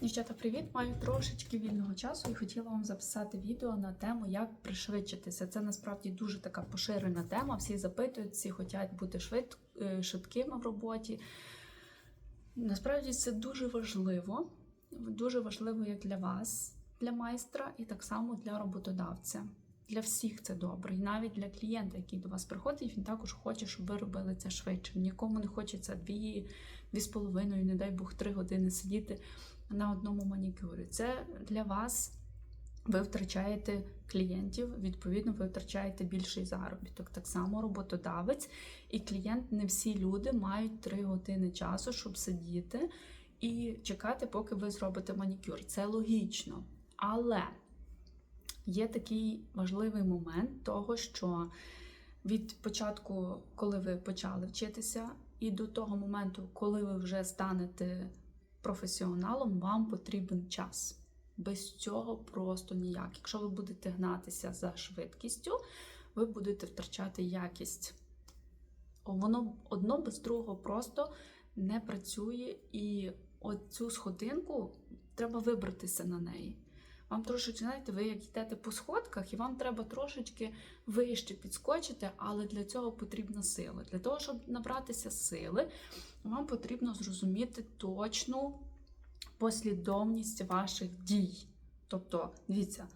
Дівчата, привіт! Маю трошечки вільного часу і хотіла вам записати відео на тему, як пришвидшитися. Це насправді дуже така поширена тема. Всі запитують, всі хочуть бути швид, е, швидкими в роботі. Насправді це дуже важливо. Дуже важливо як для вас, для майстра, і так само для роботодавця. Для всіх це добре, і навіть для клієнта, який до вас приходить, він також хоче, щоб ви робили це швидше. Нікому не хочеться дві, дві з половиною, не дай Бог, три години сидіти на одному манікюрі. Це для вас ви втрачаєте клієнтів, відповідно, ви втрачаєте більший заробіток. Так само роботодавець і клієнт, не всі люди мають три години часу, щоб сидіти і чекати, поки ви зробите манікюр. Це логічно. Але є такий важливий момент того, що від початку, коли ви почали вчитися, і до того моменту, коли ви вже станете професіоналом, вам потрібен час. Без цього просто ніяк. Якщо ви будете гнатися за швидкістю, ви будете втрачати якість. Воно одно без другого просто не працює, і оцю сходинку треба вибратися на неї. Вам трошечки, знаєте, ви як йдете по сходках, і вам треба трошечки вище підскочити, але для цього потрібна сила. Для того, щоб набратися сили, вам потрібно зрозуміти точну послідовність ваших дій. Тобто, дивіться,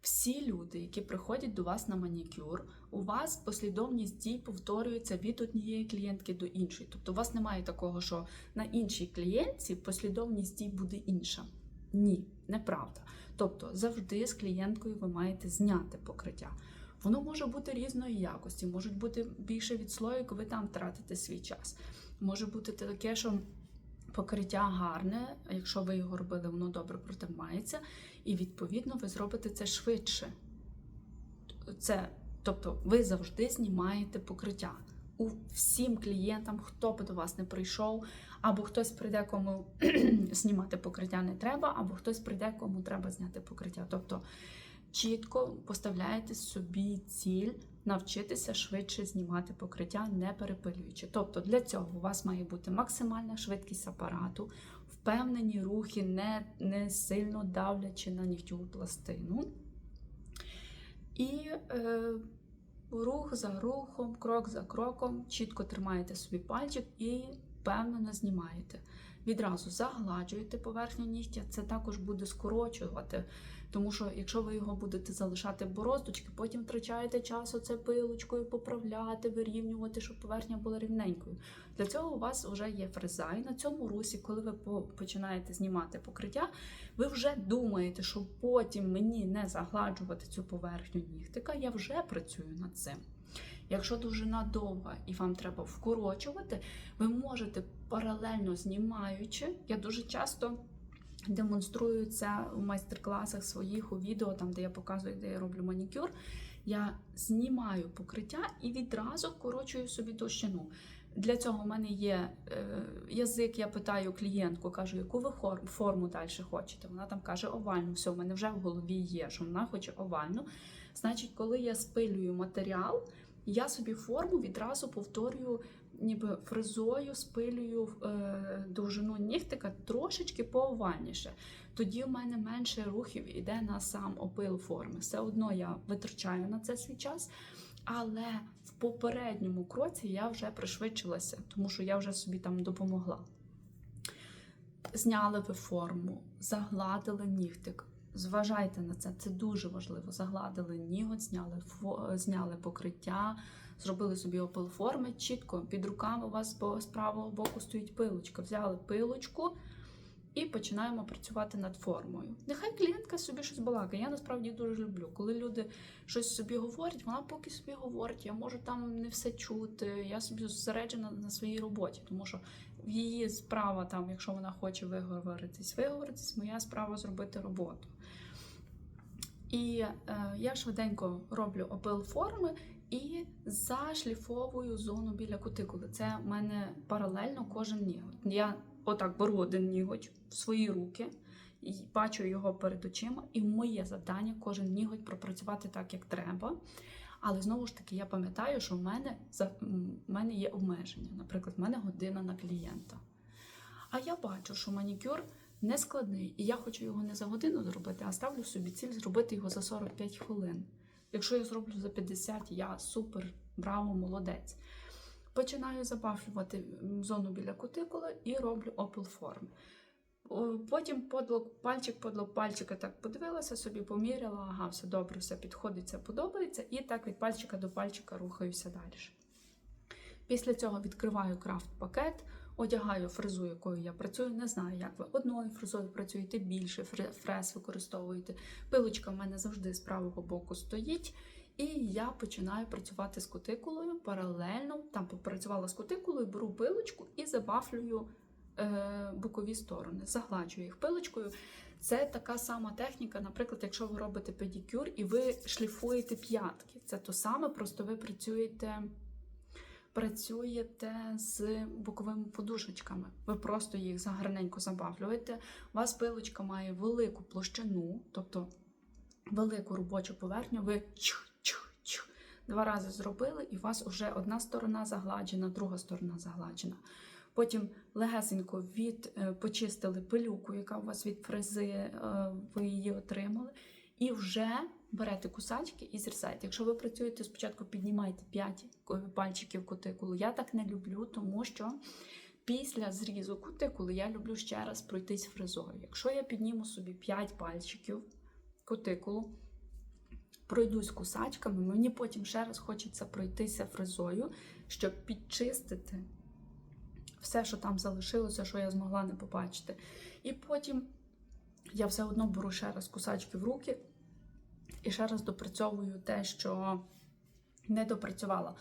всі люди, які приходять до вас на манікюр, у вас послідовність дій повторюється від однієї клієнтки до іншої. Тобто, у вас немає такого, що на іншій клієнтці послідовність дій буде інша. Ні, неправда. Тобто, завжди з клієнткою ви маєте зняти покриття. Воно може бути різної якості, може бути більше відслоїк, ви там втратите свій час. Може бути таке, що покриття гарне, якщо ви його робили, воно добре протримається, і відповідно ви зробите це швидше. Це, тобто, ви завжди знімаєте покриття. У всім клієнтам, хто б до вас не прийшов, або хтось прийде, кому знімати покриття не треба, або хтось прийде, кому треба зняти покриття. Тобто чітко поставляєте собі ціль навчитися швидше знімати покриття, не перепилюючи. Тобто для цього у вас має бути максимальна швидкість апарату, впевнені рухи, не, не сильно давлячи на нігтєву пластину. І е, рух за рухом, крок за кроком, чітко тримаєте собі пальчик і впевнено знімаєте. Відразу загладжуєте поверхню нігтя, це також буде скорочувати. Тому що якщо ви його будете залишати бороздочки, потім втрачаєте час оце пилочкою поправляти, вирівнювати, щоб поверхня була рівненькою. Для цього у вас вже є фреза, і на цьому русі, коли ви починаєте знімати покриття, ви вже думаєте, що потім мені не загладжувати цю поверхню нігтика, я вже працюю над цим. Якщо довжина довга і вам треба вкорочувати, ви можете паралельно знімаючи, я дуже часто демонструю це у майстер-класах своїх у відео, там де я показую, де я роблю манікюр. Я знімаю покриття і відразу вкорочую собі товщину. Для цього в мене є е, язик, я питаю клієнтку, кажу, яку ви форму далі хочете. Вона там каже овальну. Все, в мене вже в голові є, що вона хоче овальну. Значить, коли я спилюю матеріал, я собі форму відразу повторюю, ніби фрезою спилюю е, довжину нігтика трошечки поовальніше. Тоді у мене менше рухів іде на сам опил форми. Все одно я витрачаю на це свій час. Але в попередньому кроці я вже пришвидшилася, тому що я вже собі там допомогла. Зняли ви форму, загладили нігтик. Зважайте на це, це дуже важливо. Загладили ніготь, зняли зняли покриття, зробили собі опил форми. Чітко під руками у вас з правого боку стоїть пилочка. Взяли пилочку і починаємо працювати над формою. Нехай клієнтка собі щось балакає. Я насправді дуже люблю. Коли люди щось собі говорять, вона поки собі говорить, я можу там не все чути. Я собі зосереджена на своїй роботі, тому що її справа, там, якщо вона хоче виговоритись, виговоритись, моя справа зробити роботу. І е, я швиденько роблю опил форми і зашліфовую зону біля кутикули. Це в мене паралельно кожен ніготь. Я отак беру один ніготь в свої руки, і бачу його перед очима, і моє завдання кожен ніготь пропрацювати так, як треба. Але знову ж таки, я пам'ятаю, що в мене в мене є обмеження. Наприклад, в мене година на клієнта. А я бачу, що манікюр не складний, і я хочу його не за годину зробити, а ставлю собі ціль зробити його за 45 хвилин. Якщо я зроблю за 50, я супер, браво, молодець. Починаю забафлювати зону біля кутикули і роблю опил форм. Потім подлок, пальчик, подлок пальчика так подивилася, собі поміряла, ага, все добре, все підходить, все подобається, і так від пальчика до пальчика рухаюся далі. Після цього відкриваю крафт-пакет, одягаю фрезу, якою я працюю. Не знаю, як ви одною фрезою працюєте більше, фрез використовуєте. Пилочка в мене завжди з правого боку стоїть. І я починаю працювати з кутикулою паралельно. Там попрацювала з кутикулою, беру пилочку і забафлюю бокові сторони, загладжую їх пилочкою. Це така сама техніка, наприклад, якщо ви робите педикюр і ви шліфуєте п'ятки. Це то саме, просто ви працюєте працюєте з боковими подушечками. Ви просто їх загарненько забавлюєте. У вас пилочка має велику площину, тобто велику робочу поверхню. Ви чух-чух-чух два рази зробили, і у вас вже одна сторона загладжена, друга сторона загладжена. Потім легесенько від е, почистили пилюку, яка у вас від фрези, е, ви її отримали, і вже берете кусачки і зрізаєте. Якщо ви працюєте спочатку, піднімайте 5 пальчиків кутикулу. Я так не люблю, тому що після зрізу кутикули я люблю ще раз пройтись фрезою. Якщо я підніму собі 5 пальчиків кутикулу, пройдусь кусачками, мені потім ще раз хочеться пройтися фрезою, щоб підчистити все, що там залишилося, що я змогла не побачити. І потім я все одно беру ще раз кусачки в руки і ще раз допрацьовую те, що не допрацювала.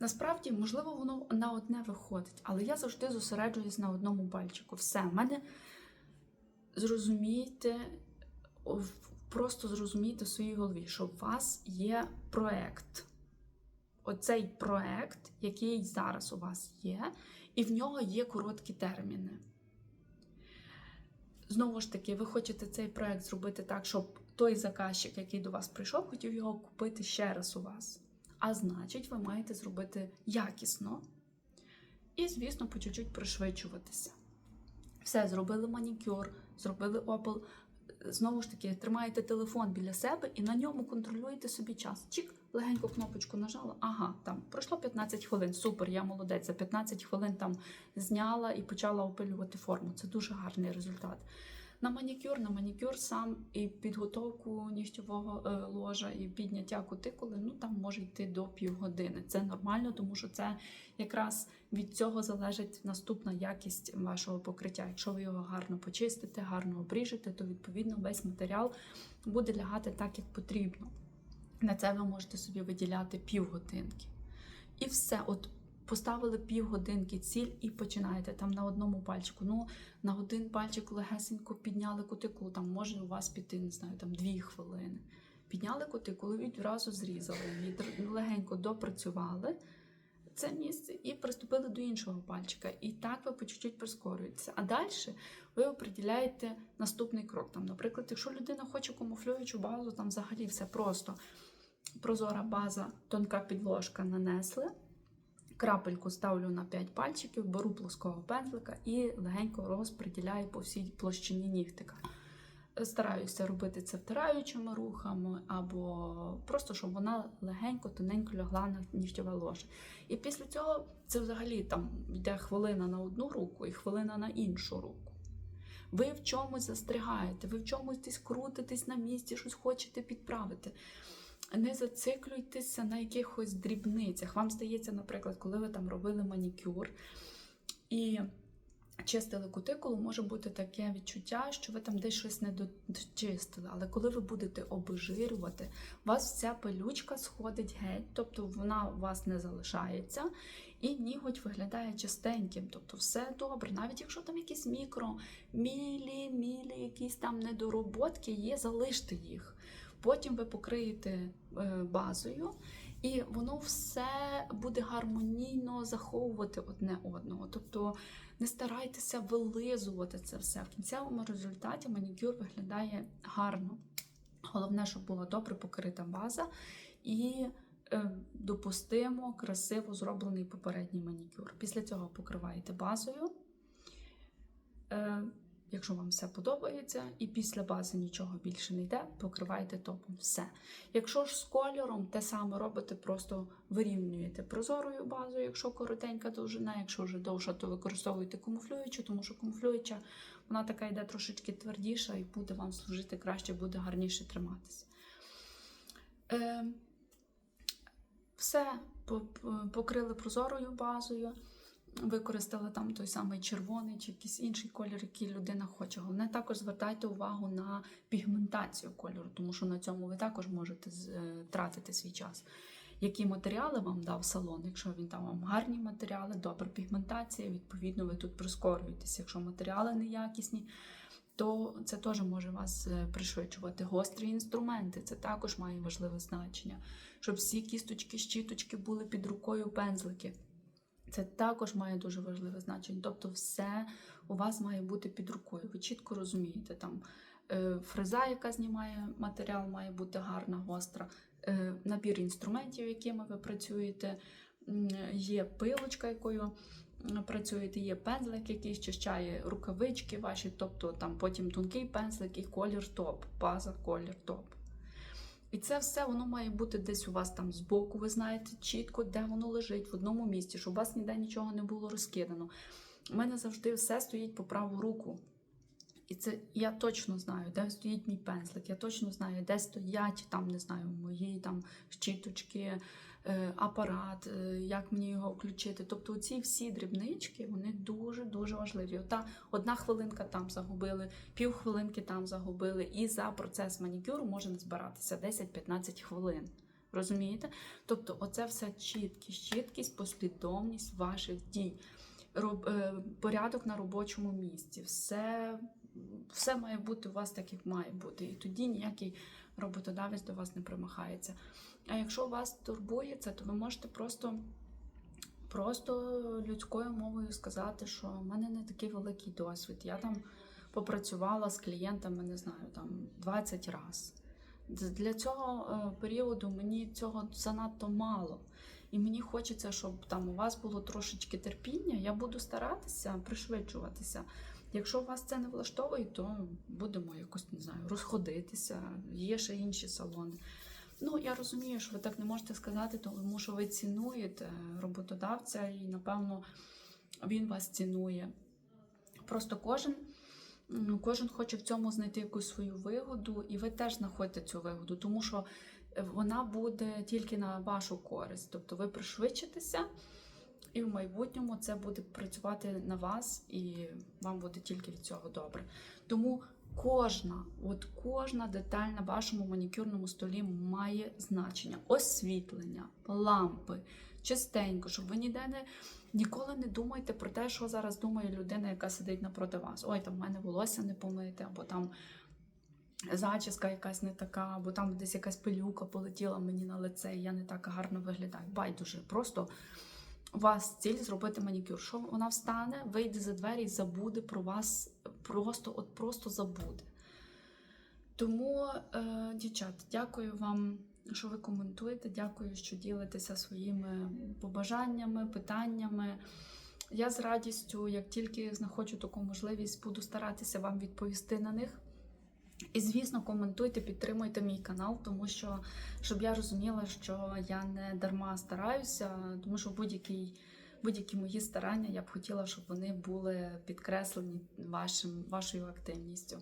Насправді, можливо, воно на одне виходить, але я завжди зосереджуюсь на одному пальчику. Все, в мене зрозумійте, просто зрозумійте в своїй голові, що у вас є проект. Оцей проект, який зараз у вас є, і в нього є короткі терміни. Знову ж таки, ви хочете цей проект зробити так, щоб той заказчик, який до вас прийшов, хотів його купити ще раз у вас. А значить, ви маєте зробити якісно і, звісно, по чуть-чуть пришвидшуватися. Все, зробили манікюр, зробили опал. Знову ж таки, тримаєте телефон біля себе і на ньому контролюєте собі час. Чік, легенько кнопочку нажала. Ага, там пройшло 15 хвилин. Супер, я молодець. За 15 хвилин там зняла і почала опилювати форму. Це дуже гарний результат. На манікюр, на манікюр сам і підготовку нігтєвого е, ложа, і підняття кутикули, ну там може йти до півгодини. Це нормально, тому що це якраз від цього залежить наступна якість вашого покриття. Якщо ви його гарно почистите, гарно обріжете, то відповідно весь матеріал буде лягати так, як потрібно. На це ви можете собі виділяти півгодинки. І все, от поставили півгодинки ціль і починаєте там на одному пальчику. Ну, на один пальчик легесенько підняли кутикулу, там може у вас піти, не знаю, там дві хвилини. Підняли кутикулу, відразу зрізали, від легенько допрацювали це місце і приступили до іншого пальчика. І так ви по чуть-чуть прискорюєтеся. А далі ви определяєте наступний крок. Там, наприклад, якщо людина хоче камуфлюючу базу, там взагалі все просто. Прозора база, тонка підложка нанесли. Крапельку ставлю на 5 пальчиків, беру плоского пензлика і легенько розподіляю по всій площині нігтика. Стараюся робити це втираючими рухами, або просто щоб вона легенько, тоненько лягла на нігтєве ложе. І після цього це взагалі там йде хвилина на одну руку і хвилина на іншу руку. Ви в чомусь застрягаєте, ви в чомусь десь крутитесь на місці, щось хочете підправити. Не зациклюйтеся на якихось дрібницях. Вам здається, наприклад, коли ви там робили манікюр і чистили кутикулу, може бути таке відчуття, що ви там десь щось не дочистили. Але коли ви будете обезжирювати, у вас вся пилючка сходить геть, тобто вона у вас не залишається, і ніготь виглядає чистеньким. Тобто все добре, навіть якщо там якісь мікро, мілі, мілі, якісь там недороботки є, залиште їх. Потім ви покриєте е, базою, і воно все буде гармонійно заховувати одне одного. Тобто не старайтеся вилизувати це все. В кінцевому результаті манікюр виглядає гарно. Головне, щоб була добре покрита база і е, допустимо красиво зроблений попередній манікюр. Після цього покриваєте базою. Якщо вам все подобається, і після бази нічого більше не йде, покривайте топом все. Якщо ж з кольором, те саме робите, просто вирівнюєте прозорою базою, якщо коротенька довжина, якщо вже довша, то використовуйте камуфлюючу, тому що камуфлююча вона така йде трошечки твердіша і буде вам служити краще, буде гарніше триматися. Е, все по- по- покрили прозорою базою, використали там той самий червоний чи якийсь інший колір, який людина хоче. Головне, також звертайте увагу на пігментацію кольору, тому що на цьому ви також можете е, тратити свій час. Які матеріали вам дав салон? Якщо він дав вам гарні матеріали, добра пігментація, відповідно, ви тут прискорюєтесь. Якщо матеріали неякісні, то це теж може вас е, пришвидшувати. Гострі інструменти це також має важливе значення. Щоб всі кісточки, щіточки були під рукою пензлики. Це також має дуже важливе значення. Тобто, все у вас має бути під рукою. Ви чітко розумієте, там е, фреза, яка знімає матеріал, має бути гарна, гостра. Е, набір інструментів, якими ви працюєте, є пилочка, якою працюєте, є пензлик, який щищає рукавички ваші, тобто там потім тонкий пензлик і колір топ, база, колір топ. І це все воно має бути десь у вас там збоку. Ви знаєте чітко, де воно лежить, в одному місці, щоб у вас ніде нічого не було розкидано. У мене завжди все стоїть по праву руку. І це я точно знаю, де стоїть мій пензлик, я точно знаю, де стоять там, не знаю, мої там щіточки, апарат, е, як мені його включити. Тобто ці всі дрібнички вони дуже-дуже важливі. Ота одна хвилинка там загубили, пів хвилинки там загубили, і за процес манікюру може не збиратися 10-15 хвилин. Розумієте? Тобто, оце все чіткість, чіткість, послідовність ваших дій, роб, е, порядок на робочому місці. Все, все має бути у вас так, як має бути. І тоді ніякий роботодавець до вас не примахається. А якщо вас турбує це, то ви можете просто, просто людською мовою сказати, що в мене не такий великий досвід. Я там попрацювала з клієнтами, не знаю, там 20 разів. Для цього е, періоду мені цього занадто мало. І мені хочеться, щоб там у вас було трошечки терпіння. Я буду старатися пришвидшуватися. Якщо вас це не влаштовує, то будемо якось не знаю, розходитися. Є ще інші салони. Ну, я розумію, що ви так не можете сказати, тому що ви цінуєте роботодавця, і напевно він вас цінує. Просто кожен. Кожен хоче в цьому знайти якусь свою вигоду, і ви теж знаходите цю вигоду, тому що е, вона буде тільки на вашу користь. Тобто ви пришвидшитеся, і в майбутньому це буде працювати на вас, і вам буде тільки від цього добре. Тому кожна, от кожна деталь на вашому манікюрному столі має значення. Освітлення, лампи, чистенько, щоб ви ніде не ніколи не думайте про те, що зараз думає людина, яка сидить напроти вас. Ой, там в мене волосся не помите, або там зачіска якась не така, або там десь якась пилюка полетіла мені на лице, і я не так гарно виглядаю. Байдуже, просто у вас ціль зробити манікюр. Що вона встане, вийде за двері і забуде про вас, просто от просто забуде. Тому, е, дівчат, дякую вам, що ви коментуєте. Дякую, що ділитеся своїми побажаннями, питаннями. Я з радістю, як тільки знаходжу таку можливість, буду старатися вам відповісти на них. І, звісно, коментуйте, підтримуйте мій канал, тому що щоб я розуміла, що я не дарма стараюся, тому що будь-які мої старання я б хотіла, щоб вони були підкреслені вашим, вашою активністю.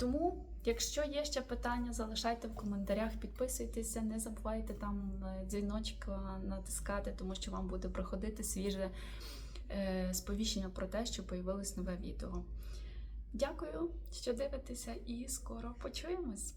Тому, якщо є ще питання, залишайте в коментарях, підписуйтеся, не забувайте там е, дзвіночок е, натискати, тому що вам буде приходити свіже е, сповіщення про те, що появилось нове відео. Дякую, що дивитеся, і скоро почуємось.